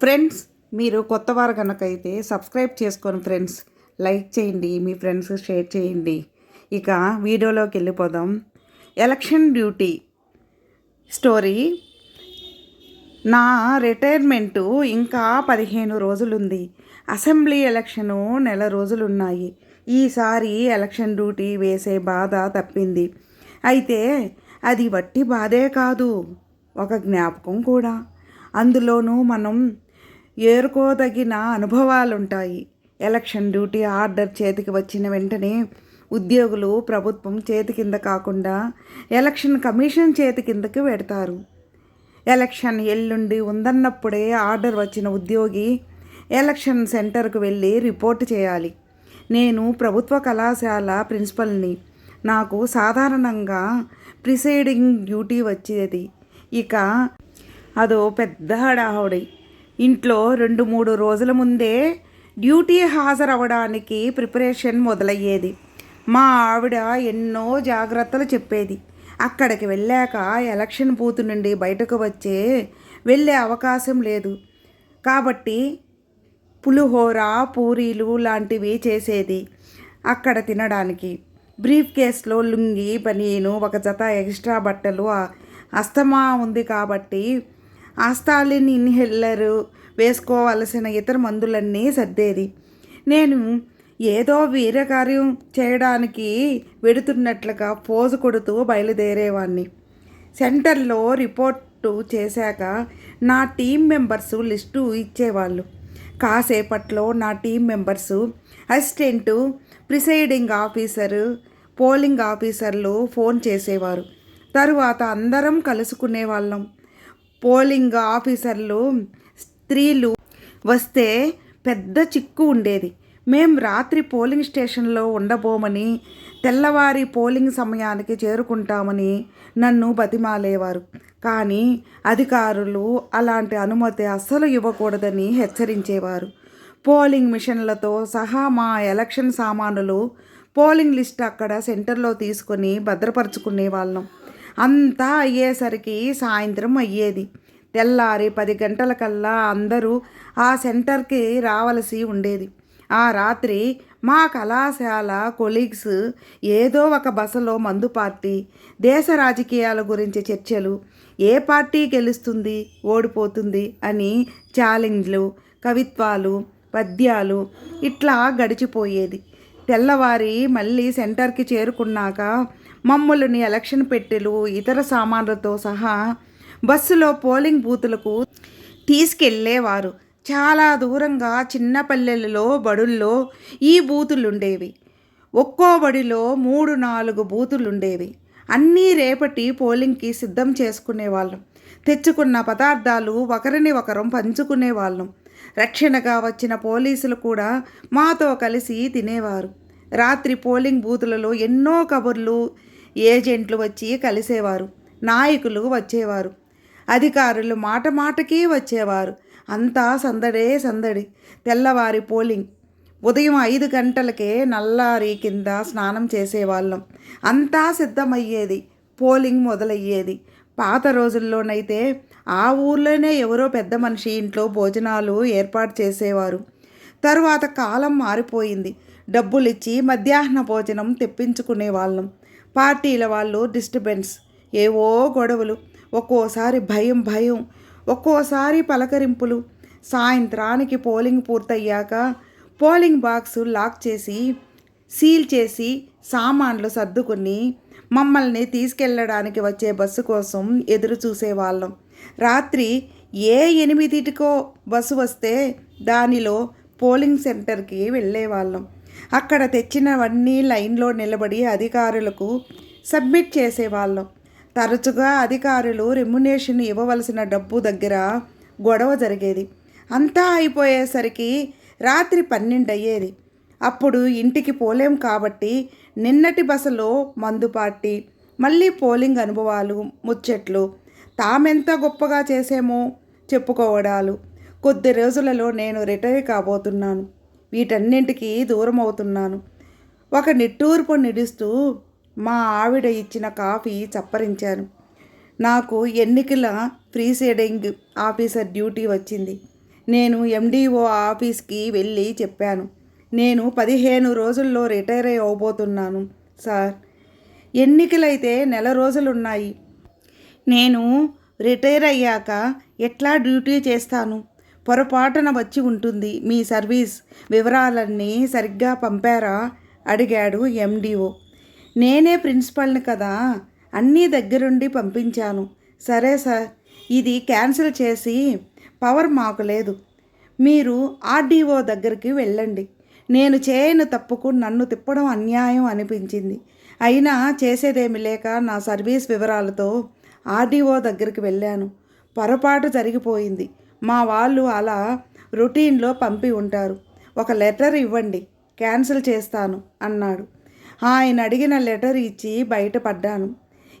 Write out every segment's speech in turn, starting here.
Friends మీరు కొత్త వారు కనుకైతే సబ్స్క్రైబ్ చేసుకోండి ఫ్రెండ్స్ లైక్ చేయండి మీ ఫ్రెండ్స్ షేర్ చేయండి. ఇక వీడియోలోకి వెళ్ళిపోదాం. Election duty story. నా రిటైర్మెంటు ఇంకా పదిహేను రోజులుంది. అసెంబ్లీ ఎలక్షను నెల రోజులున్నాయి. ఈసారి ఎలక్షన్ డ్యూటీ వేసే బాధ తప్పింది. అయితే అది వట్టి బాధే కాదు ఒక జ్ఞాపకం కూడా. అందులోనూ మనం ఏరుకోదగిన అనుభవాలుంటాయి. ఎలక్షన్ డ్యూటీ ఆర్డర్ చేతికి వచ్చిన వెంటనే ఉద్యోగులు ప్రభుత్వం చేతి కింద కాకుండా ఎలక్షన్ కమిషన్ చేతి కిందకి పెడతారు. ఎలక్షన్ ఎల్లుండి ఉందన్నప్పుడే ఆర్డర్ వచ్చిన ఉద్యోగి ఎలక్షన్ సెంటర్కు వెళ్ళి రిపోర్ట్ చేయాలి. నేను ప్రభుత్వ కళాశాల ప్రిన్సిపల్ని. నాకు సాధారణంగా ప్రిసైడింగ్ డ్యూటీ వచ్చేది. ఇక అదో పెద్ద హడాహుడి ఇంట్లో రెండు మూడు రోజుల ముందే డ్యూటీ హాజరవ్వడానికి ప్రిపరేషన్ మొదలయ్యేది. మా ఆవిడ ఎన్నో జాగ్రత్తలు చెప్పేది. అక్కడికి వెళ్ళాక ఎలక్షన్ బూత్ నుండి బయటకు వచ్చే వెళ్ళే అవకాశం లేదు. కాబట్టి పులిహోర పూరీలు లాంటివి చేసేది అక్కడ తినడానికి. బ్రీఫ్ కేస్లో లుంగి బనీను ఒక జత ఎక్స్ట్రా బట్టలు అస్తమా ఉంది కాబట్టి ఆస్తాలిన్ ఇన్హెల్లరు వేసుకోవలసిన ఇతర మందులన్నీ సర్దేది. నేను ఏదో వీరకార్యం చేయడానికి వెడుతున్నట్లుగా పోజు కొడుతూ బయలుదేరేవాడిని సెంటర్లో రిపోర్టు చేశాక నా టీం మెంబర్సు లిస్టు ఇచ్చేవాళ్ళు. కాసేపట్లో నా team members assistant presiding officer polling ఆఫీసర్లు ఫోన్ చేసేవారు. తరువాత అందరం కలుసుకునే వాళ్ళం పోలింగ్ ఆఫీసర్లు స్త్రీలు వస్తే పెద్ద చిక్కు ఉండేది. మేం రాత్రి పోలింగ్ స్టేషన్లో ఉండబోమని తెల్లవారి పోలింగ్ సమయానికి చేరుకుంటామని నన్ను బతిమాలేవారు. కానీ అధికారులు అలాంటి అనుమతి అస్సలు ఇవ్వకూడదని హెచ్చరించేవారు. పోలింగ్ మిషన్లతో సహా మా ఎలక్షన్ సామానులు పోలింగ్ లిస్ట్ అక్కడ సెంటర్లో తీసుకొని భద్రపరుచుకునే వాళ్ళం అంతా అయ్యేసరికి సాయంత్రం అయ్యేది. తెల్లారి పది గంటలకల్లా అందరూ ఆ సెంటర్కి రావలసి ఉండేది. ఆ రాత్రి మా కళాశాల కొలీగ్స్ ఏదో ఒక బసలో మందు పార్టీ దేశ రాజకీయాల గురించి చర్చలు ఏ పార్టీ గెలుస్తుంది ఓడిపోతుంది అని ఛాలెంజ్లు కవిత్వాలు పద్యాలు ఇట్లా గడిచిపోయేది. తెల్లవారి మళ్ళీ సెంటర్కి చేరుకున్నాక మమ్మల్ని ఎలక్షన్ పెట్టెలు ఇతర సామాన్లతో సహా బస్సులో పోలింగ్ బూతులకు తీసుకెళ్ళేవారు చాలా దూరంగా చిన్న పల్లెలలో బడుల్లో ఈ బూతులుండేవి. ఒక్కో బడిలో మూడు నాలుగు బూతులుండేవి. అన్నీ రేపటి పోలింగ్కి సిద్ధం చేసుకునేవాళ్ళం. తెచ్చుకున్న పదార్థాలు ఒకరిని ఒకరం పంచుకునేవాళ్ళం. రక్షణగా వచ్చిన పోలీసులు కూడా మాతో కలిసి తినేవారు. రాత్రి పోలింగ్ బూతులలో ఎన్నో కబుర్లు ఏజెంట్లు వచ్చి కలిసేవారు నాయకులు వచ్చేవారు అధికారులు మాట మాటకి వచ్చేవారు. అంతా సందడే సందడి. తెల్లవారి పోలింగ్. ఉదయం ఐదు గంటలకే నల్లారి కింద స్నానం చేసేవాళ్ళం. అంతా సిద్ధమయ్యేది. పోలింగ్ మొదలయ్యేది. పాత రోజుల్లోనైతే ఆ ఊర్లోనే ఎవరో పెద్ద మనిషి ఇంట్లో భోజనాలు ఏర్పాటు చేసేవారు. తరువాత కాలం మారిపోయింది. డబ్బులిచ్చి మధ్యాహ్న భోజనం తెప్పించుకునే వాళ్ళం పార్టీల వాళ్ళు డిస్టర్బెన్స్ ఏవో గొడవలు ఒక్కోసారి భయం భయం ఒక్కోసారి పలకరింపులు. సాయంత్రానికి పోలింగ్ పూర్తయ్యాక పోలింగ్ బాక్సు లాక్ చేసి సీల్ చేసి సామాన్లు సర్దుకుని మమ్మల్ని తీసుకెళ్ళడానికి వచ్చే బస్సు కోసం ఎదురు చూసేవాళ్ళం. రాత్రి ఏ ఎనిమిదిటికో బస్సు వస్తే దానిలో పోలింగ్ సెంటర్కి వెళ్ళేవాళ్ళం. అక్కడ తెచ్చినవన్నీ లైన్లో నిలబడి అధికారులకు సబ్మిట్ చేసేవాళ్ళం. తరచుగా అధికారులు రెమ్యునేషన్ ఇవ్వవలసిన డబ్బు దగ్గర గొడవ జరిగేది. అంతా అయిపోయేసరికి రాత్రి పన్నెండు అయ్యేది అప్పుడు ఇంటికి పోలేం కాబట్టి నిన్నటి బసలో మందు పార్టీ మళ్ళీ పోలింగ్ అనుభవాలు ముచ్చట్లు తామెంత గొప్పగా చేసేమో చెప్పుకోవడాలు. కొద్ది రోజులలో నేను రిటైర్ కాబోతున్నాను. వీటన్నింటికి దూరం అవుతున్నాను ఒక నిట్టూర్పు నిడుస్తూ మా ఆవిడ ఇచ్చిన కాఫీ చప్పరించాను. నాకు ఎన్నికల ప్రీసైడింగ్ ఆఫీసర్ డ్యూటీ వచ్చింది. నేను ఎండిఓ ఆఫీస్కి వెళ్ళి చెప్పాను. నేను పదిహేను రోజుల్లో రిటైర్ అవ్వబోతున్నాను సార్. ఎన్నికలైతే నెల రోజులున్నాయి. నేను రిటైర్ అయ్యాక ఎట్లా డ్యూటీ చేస్తాను? పొరపాటున వచ్చి ఉంటుంది. మీ సర్వీస్ వివరాలన్నీ సరిగ్గా పంపారా? అడిగాడు ఎండిఓ నేనే ప్రిన్సిపల్ని కదా అన్నీ దగ్గరుండి పంపించాను. సరే సార్ ఇది క్యాన్సిల్ చేసి పవర్ మాకు లేదు. మీరు ఆర్డీఓ దగ్గరికి వెళ్ళండి. నేను చేయని తప్పుకు నన్ను తిప్పడం అన్యాయం అనిపించింది. అయినా చేసేదేమి లేక నా సర్వీస్ వివరాలతో ఆర్డీఓ దగ్గరికి వెళ్ళాను. పొరపాటు జరిగిపోయింది. మా వాళ్ళు అలా రొటీన్లో పంపి ఉంటారు. ఒక లెటర్ ఇవ్వండి క్యాన్సిల్ చేస్తాను అన్నాడు. ఆయన అడిగిన లెటర్ ఇచ్చి బయటపడ్డాను.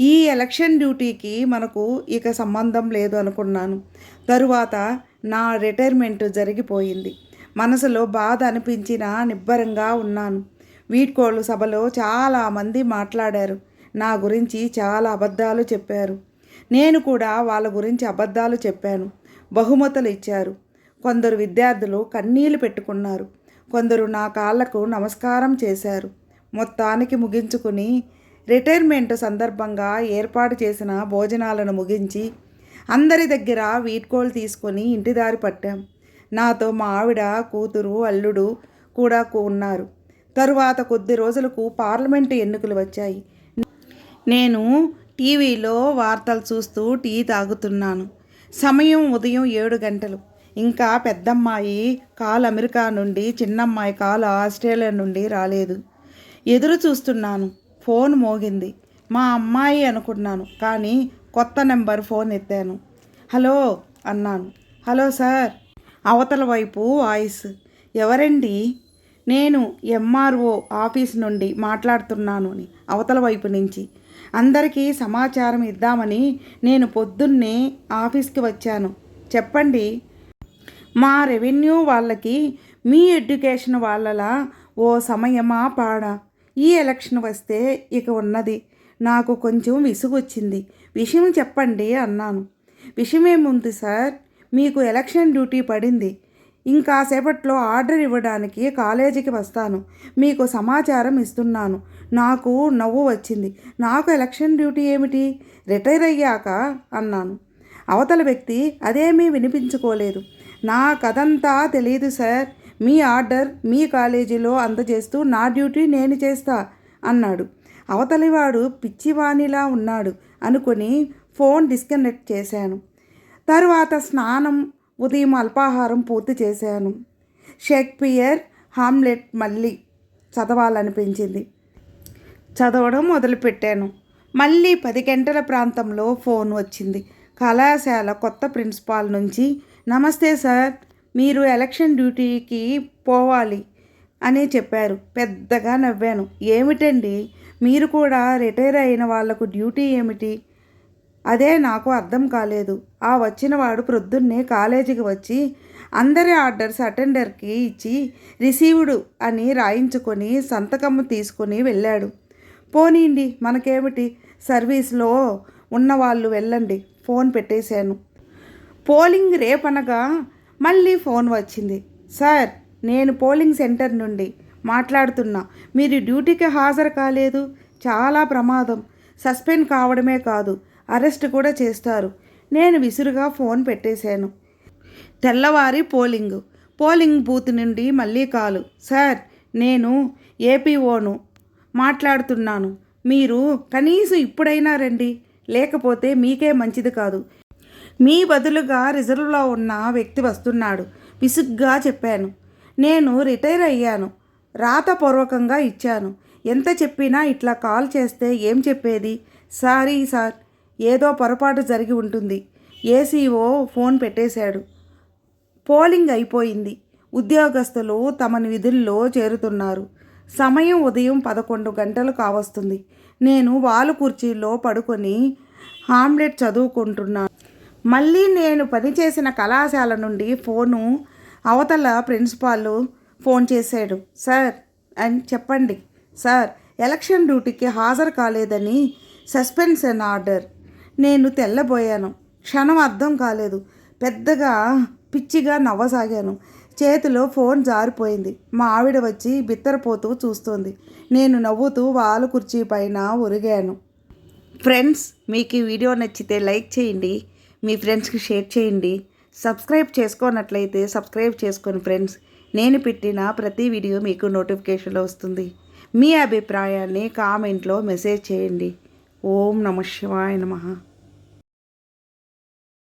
ఈ ఎలక్షన్ డ్యూటీకి మనకు ఇక సంబంధం లేదు అనుకున్నాను. తరువాత నా రిటైర్మెంట్ జరిగిపోయింది. మనసులో బాధ అనిపించినా నిబ్బరంగా ఉన్నాను. వీడ్కోలు సభలో చాలామంది మాట్లాడారు. నా గురించి చాలా అబద్ధాలు చెప్పారు. నేను కూడా వాళ్ళ గురించి అబద్ధాలు చెప్పాను. బహుమతులు ఇచ్చారు. కొందరు విద్యార్థులు కన్నీళ్ళు పెట్టుకున్నారు. కొందరు నా కాళ్ళకు నమస్కారం చేశారు. మొత్తానికి ముగించుకుని రిటైర్మెంట్ సందర్భంగా ఏర్పాటు చేసిన భోజనాలను ముగించి అందరి దగ్గర వీడ్కోలు తీసుకొని ఇంటి దారి పట్టాం. నాతో మా ఆవిడ కూతురు అల్లుడు కూడా ఉన్నారు. తరువాత కొద్ది రోజులకు పార్లమెంటు ఎన్నికలు వచ్చాయి. నేను టీవీలో వార్తలు చూస్తూ టీ తాగుతున్నాను. సమయం ఉదయం ఏడు గంటలు. ఇంకా పెద్దమ్మాయి కాల్ అమెరికా నుండి చిన్నమ్మాయి కాల్ ఆస్ట్రేలియా నుండి రాలేదు. ఎదురు చూస్తున్నాను. ఫోన్ మోగింది. మా అమ్మాయి అనుకున్నాను కానీ కొత్త నెంబర్ ఫోన్ ఎత్తాను. హలో అన్నాను. Hello sir. అవతల వైపు వాయిస్. ఎవరండి? నేను ఎంఆర్ఓ ఆఫీస్ నుండి మాట్లాడుతున్నాను అని. అవతల వైపు నుంచి. అందరికీ సమాచారం ఇద్దామని నేను పొద్దున్నే ఆఫీస్కి వచ్చాను. చెప్పండి. మా రెవెన్యూ వాళ్ళకి మీ ఎడ్యుకేషన్ వాళ్ళలా ఓ సమయమా పాడా. ఈ ఎలక్షన్ వస్తే ఇక ఉన్నది. నాకు కొంచెం విసుగొచ్చింది. విషయం చెప్పండి అన్నాను. విషయం ఏముంది సార్? మీకు ఎలక్షన్ డ్యూటీ పడింది. ఇంకాసేపట్లో ఆర్డర్ ఇవ్వడానికి కాలేజీకి వస్తాను. మీకు సమాచారం ఇస్తున్నాను. నాకు నవ్వు వచ్చింది. నాకు ఎలక్షన్ డ్యూటీ ఏమిటి? రిటైర్ అయ్యాక అన్నాను. అవతల వ్యక్తి అదేమీ వినిపించుకోలేదు. నా కథంతా తెలియదు సార్. మీ ఆర్డర్ మీ కాలేజీలో అందజేస్తూ నా డ్యూటీ నేను చేస్తా అన్నాడు. అవతలివాడు పిచ్చివాణిలా ఉన్నాడు అనుకుని ఫోన్ డిస్కనెక్ట్ చేశాను. తరువాత స్నానం ఉదయం అల్పాహారం పూర్తి చేశాను. షేక్స్పియర్ హామ్లెట్ మళ్ళీ చదవాలనిపించింది. చదవడం మొదలుపెట్టాను. మళ్ళీ పది గంటల ప్రాంతంలో ఫోన్ వచ్చింది. కళాశాల కొత్త ప్రిన్సిపాల్ నుంచి నమస్తే సార్ మీరు ఎలక్షన్ డ్యూటీకి పోవాలి అని చెప్పారు. పెద్దగా నవ్వాను. ఏమిటండి? మీరు కూడా రిటైర్ అయిన వాళ్ళకు డ్యూటీ ఏమిటి? అదే నాకు అర్థం కాలేదు. ఆ వచ్చినవాడు ప్రొద్దున్నే కాలేజీకి వచ్చి అందరి ఆర్డర్స్ అటెండర్కి ఇచ్చి రిసీవ్డ్ అని రాయించుకొని సంతకం తీసుకొని వెళ్ళాడు. పోనీండి మనకేమిటి? సర్వీస్లో ఉన్నవాళ్ళు వెళ్ళండి ఫోన్ పెట్టేశాను. పోలింగ్ రేపనగా మళ్ళీ ఫోన్ వచ్చింది. సార్ నేను పోలింగ్ సెంటర్ నుండి మాట్లాడుతున్నా. మీరు డ్యూటీకి హాజరు కాలేదు. చాలా ప్రమాదం. సస్పెండ్ కావడమే కాదు. అరెస్ట్ కూడా చేస్తారు. నేను విసురుగా ఫోన్ పెట్టేశాను. తెల్లవారి పోలింగ్. పోలింగ్ బూత్ నుండి మళ్ళీ కాలు. సార్ నేను ఏపీఓను మాట్లాడుతున్నాను. మీరు కనీసం ఇప్పుడైనా రండి. లేకపోతే మీకే మంచిది కాదు. మీ బదులుగా రిజర్వ్లో ఉన్న వ్యక్తి వస్తున్నాడు. విసుగ్గా చెప్పాను. నేను రిటైర్ అయ్యాను. రాతపూర్వకంగా ఇచ్చాను. ఎంత చెప్పినా ఇట్లా కాల్ చేస్తే ఏం చెప్పేది? Sorry sir. ఏదో పొరపాటు జరిగి ఉంటుంది. ఏసీఓ ఫోన్ పెట్టేశాడు. పోలింగ్ అయిపోయింది. ఉద్యోగస్తులు తమ విధుల్లో చేరుతున్నారు. సమయం ఉదయం పదకొండు గంటలు కావస్తుంది నేను వాలు కుర్చీలో పడుకొని హామ్లెట్ చదువుకుంటున్నాను. మళ్ళీ నేను పనిచేసిన కళాశాల నుండి ఫోను అవతల ప్రిన్సిపాల్ ఫోన్ చేశాడు. సార్ అని చెప్పండి. సార్ ఎలక్షన్ డ్యూటీకి హాజరు కాలేదని సస్పెన్షన్ ఆర్డర్ నేను తెల్లబోయాను. క్షణం అర్థం కాలేదు. పెద్దగా పిచ్చిగా నవ్వసాగాను. చేతిలో ఫోన్ జారిపోయింది. మా ఆవిడ వచ్చి బిత్తరపోతూ చూస్తోంది. నేను నవ్వుతూ వాళ్ళ కుర్చీ పైన ఒరిగాను. ఫ్రెండ్స్ మీకు ఈ వీడియో నచ్చితే లైక్ చేయండి. మీ ఫ్రెండ్స్కి షేర్ చేయండి. సబ్స్క్రైబ్ చేసుకోనట్లయితే సబ్స్క్రైబ్ చేసుకోండి ఫ్రెండ్స్. నేను పెట్టిన ప్రతి వీడియో మీకు నోటిఫికేషన్లో వస్తుంది. మీ అభిప్రాయాన్ని కామెంట్లో మెసేజ్ చేయండి. ఓం నమ శివాయ నమః.